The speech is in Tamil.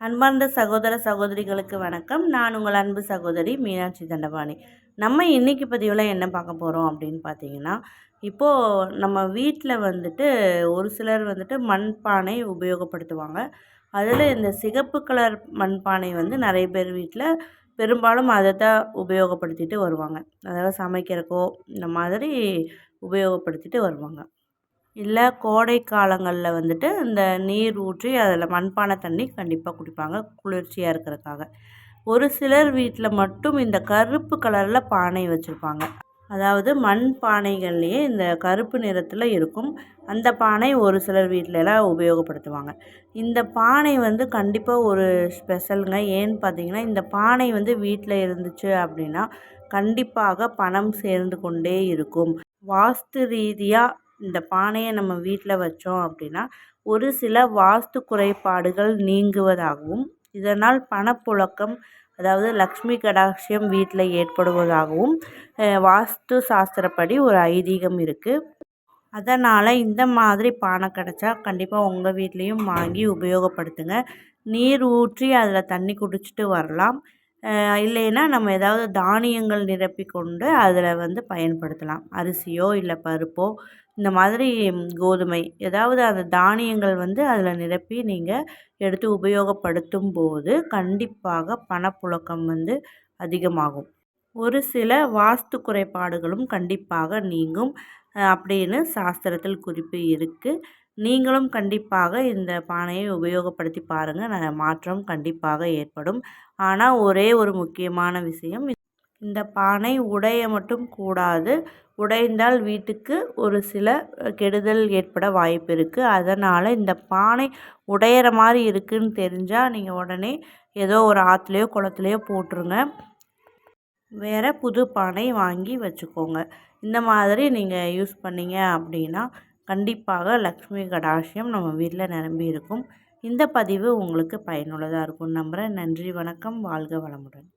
அன்பார்ந்த சகோதர சகோதரிகளுக்கு வணக்கம். நான் உங்கள் அன்பு சகோதரி மீனாட்சி தண்டபாணி. நம்ம இன்றைக்கி பதிவில் என்ன பார்க்க போகிறோம் அப்படின்னு பார்த்தீங்கன்னா இப்போது நம்ம வீட்டில் வந்துட்டு ஒரு சிலர் வந்துட்டு மண்பானை உபயோகப்படுத்துவாங்க. அதில் இந்த சிகப்பு கலர் மண்பானை வந்து நிறைய பேர் வீட்டில் பெரும்பாலும் அதை தான் உபயோகப்படுத்திட்டு வருவாங்க. அதாவது சமைக்கிறக்கோ இந்த மாதிரி உபயோகப்படுத்திட்டு வருவாங்க. இல்லை கோடை காலங்களில் வந்துட்டு இந்த நீர் ஊற்றி அதில் மண்பானை தண்ணி கண்டிப்பாக குடிப்பாங்க குளிர்ச்சியாக இருக்கிறதுக்காக. ஒரு சிலர் வீட்டில் மட்டும் இந்த கருப்பு கலரில் பானை வச்சுருப்பாங்க. அதாவது மண் பானைகள்லேயே இந்த கருப்பு நிறத்தில் இருக்கும். அந்த பானை ஒரு சிலர் வீட்டிலலாம் உபயோகப்படுத்துவாங்க. இந்த பானை வந்து கண்டிப்பாக ஒரு ஸ்பெஷலுங்க. ஏன்னு பார்த்தீங்கன்னா இந்த பானை வந்து வீட்டில் இருந்துச்சு அப்படின்னா கண்டிப்பாக பணம் சேர்ந்து கொண்டே இருக்கும். வாஸ்து ரீதியாக இந்த பானையை நம்ம வீட்டில் வச்சோம் அப்படின்னா ஒரு சில வாஸ்து குறைபாடுகள் நீங்குவதாகவும் இதனால் பணப்புழக்கம் அதாவது லக்ஷ்மி கடாட்சியம் வீட்டில் ஏற்படுவதாகவும் வாஸ்து சாஸ்திரப்படி ஒரு ஐதீகம் இருக்குது அதனால் இந்த மாதிரி பானை கிடச்சா கண்டிப்பாக உங்கள் வீட்லேயும் வாங்கி உபயோகப்படுத்துங்க. நீர் ஊற்றி அதில் தண்ணி குடிச்சிட்டு வரலாம். இல்லைன்னா நம்ம ஏதாவது தானியங்கள் நிரப்பி கொண்டு அதில் வந்து பயன்படுத்தலாம். அரிசியோ இல்லை பருப்போ இந்த மாதிரி கோதுமை ஏதாவது அந்த தானியங்கள் வந்து அதில் நிரப்பி நீங்கள் எடுத்து உபயோகப்படுத்தும் போது கண்டிப்பாக பணப்புழக்கம் வந்து அதிகமாகும். ஒரு சில வாஸ்து குறைபாடுகளும் கண்டிப்பாக நீங்கும் அப்படின்னு சாஸ்திரத்தில் குறிப்பு இருக்குது நீங்களும் கண்டிப்பாக இந்த பானையை உபயோகப்படுத்தி பாருங்கள் மாற்றம் கண்டிப்பாக ஏற்படும். ஆனால் ஒரே ஒரு முக்கியமான விஷயம் இந்த பானை உடைய மட்டும் கூடாது. உடைந்தால் வீட்டுக்கு ஒரு சில கெடுதல் ஏற்பட வாய்ப்பு இருக்குது அதனால் இந்த பானை உடையிற மாதிரி இருக்குதுன்னு தெரிஞ்சால் நீங்கள் உடனே ஏதோ ஒரு ஆற்றுலையோ குளத்துலையோ போட்டுருங்க. வேறு புது பானை வாங்கி வச்சுக்கோங்க. இந்த மாதிரி நீங்கள் யூஸ் பண்ணீங்க அப்படின்னா கண்டிப்பாக லக்ஷ்மி கடாட்சியம் நம்ம வீட்டில் நிரம்பி இருக்கும். இந்த பதிவு உங்களுக்கு பயனுள்ளதாக இருக்கும். நம்புகிறேன் நன்றி வணக்கம். வாழ்க வளமுடன்.